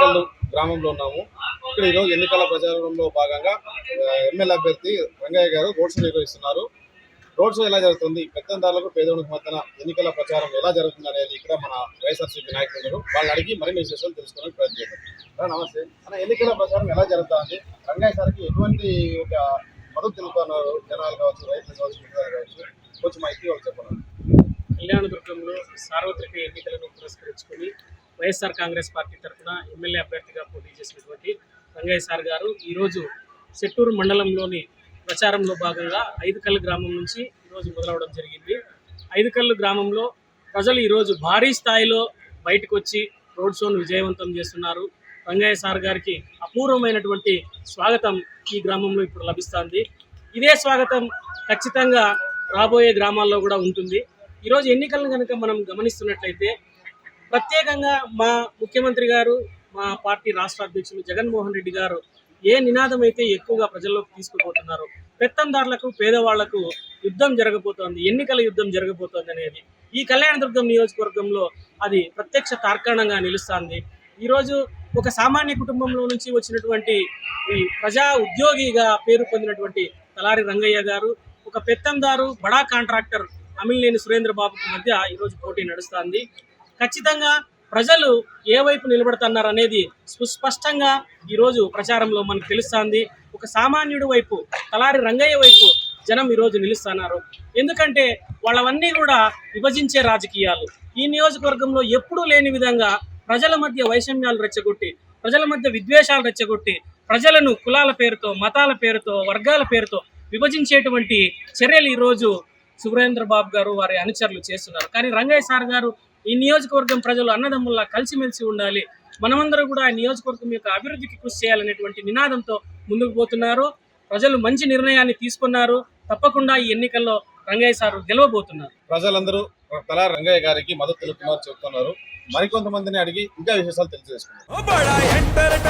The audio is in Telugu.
ఎన్నికల్లో గ్రామంలో ఉన్నాము. ఇక్కడ ఈరోజు ఎన్నికల ప్రచారంలో భాగంగా ఎమ్మెల్యే అభ్యర్థి రంగయ్య గారు రోడ్ షో నిర్వహిస్తున్నారు. రోడ్ షో ఎలా జరుగుతుంది? పెత్తందారులకు పేదోనికి మధ్యన ఎన్నికల ప్రచారం ఎలా జరుగుతుంది అనేది ఇక్కడ మన వైఎస్ఆర్సీపీ నాయకులు ఉన్నారు. వాళ్ళని అడిగి మరిన్ని విశేషాలు తెలుసుకోవడానికి ప్రయత్నం చేద్దాం. నమస్తే. అన్న ఎన్నికల ప్రచారం ఎలా జరుగుతుంది? రంగయ్య సార్కి ఎటువంటి ఒక మద్దతు తెలుపుతున్నారు? జనాలు కావచ్చు రైతులు కావచ్చు కావచ్చు కొంచెం మాహితి వాళ్ళు చెప్పండి. కళ్యాణదుర్గంలో సార్వత్రిక ఎన్నికలను పురస్కరించుకొని వైఎస్ఆర్ కాంగ్రెస్ పార్టీ తరఫున ఎమ్మెల్యే అభ్యర్థిగా పోటీ చేసినటువంటి రంగయ్య సార్ గారు ఈరోజు చెట్టూరు మండలంలోని ప్రచారంలో భాగంగా ఐదుకల్లు గ్రామం నుంచి ఈరోజు మొదలవడం జరిగింది. ఐదుకల్లు గ్రామంలో ప్రజలు ఈరోజు భారీ స్థాయిలో బయటకు వచ్చి రోడ్ షోను విజయవంతం చేస్తున్నారు. రంగయ్య సార్ గారికి అపూర్వమైనటువంటి స్వాగతం ఈ గ్రామంలో ఇప్పుడు లభిస్తుంది. ఇదే స్వాగతం ఖచ్చితంగా రాబోయే గ్రామాల్లో కూడా ఉంటుంది. ఈరోజు ఎన్నికలను కనుక మనం గమనిస్తున్నట్లయితే ప్రత్యేకంగా మా ముఖ్యమంత్రి గారు మా పార్టీ రాష్ట్ర అధ్యక్షులు జగన్మోహన్ రెడ్డి గారు ఏ నినాదం అయితే ఎక్కువగా ప్రజల్లోకి తీసుకుపోతున్నారు పెత్తందారులకు పేదవాళ్ళకు యుద్ధం జరగబోతోంది ఎన్నికల యుద్ధం జరగబోతోంది అనేది. ఈ కళ్యాణదుర్గం నియోజకవర్గంలో అది ప్రత్యక్ష తార్కాణంగా నిలుస్తుంది. ఈరోజు ఒక సామాన్య కుటుంబంలో నుంచి వచ్చినటువంటి ఈ ప్రజా ఉద్యోగిగా పేరు పొందినటువంటి తలారి రంగయ్య గారు ఒక పెత్తందారు బడా కాంట్రాక్టర్ అమిలినేని సురేంద్రబాబుకి మధ్య ఈరోజు పోటీ నడుస్తుంది. ఖచ్చితంగా ప్రజలు ఏ వైపు నిలబడుతున్నారు అనేది సుస్పష్టంగా ఈరోజు ప్రచారంలో మనకు తెలుస్తుంది. ఒక సామాన్యుడి వైపు తలారి రంగయ్య వైపు జనం ఈరోజు నిలుస్తున్నారు. ఎందుకంటే వాళ్ళవన్నీ కూడా విభజించే రాజకీయాలు. ఈ నియోజకవర్గంలో ఎప్పుడూ లేని విధంగా ప్రజల మధ్య వైషమ్యాలు రెచ్చగొట్టి ప్రజల మధ్య విద్వేషాలు రెచ్చగొట్టి ప్రజలను కులాల పేరుతో మతాల పేరుతో వర్గాల పేరుతో విభజించేటువంటి చర్యలు ఈరోజు సురేంద్ర బాబు గారు వారి అనుచరులు చేస్తున్నారు. కానీ రంగయ్య సార్ గారు ఈ నియోజకవర్గం ప్రజలు అన్నదమ్ముల్లా కలిసిమెలిసి ఉండాలి. మనమందరం కూడా ఆ నియోజకవర్గం యొక్క అభివృద్ధికి కృషి చేయాలనేటువంటి నినాదంతో ముందుకు పోతున్నారు. ప్రజలు మంచి నిర్ణయాన్ని తీసుకున్నారు. తప్పకుండా ఈ ఎన్నికల్లో రంగయ్య సార్ గెలవబోతున్నారు. ప్రజలందరూ తలా రంగయ్య గారికి మద్దతు తెలుపుతున్నారు చెప్తున్నారు. మరికొంతమందిని అడిగి ఇంకా విశేషాలు తెలియజేసుకుంటారు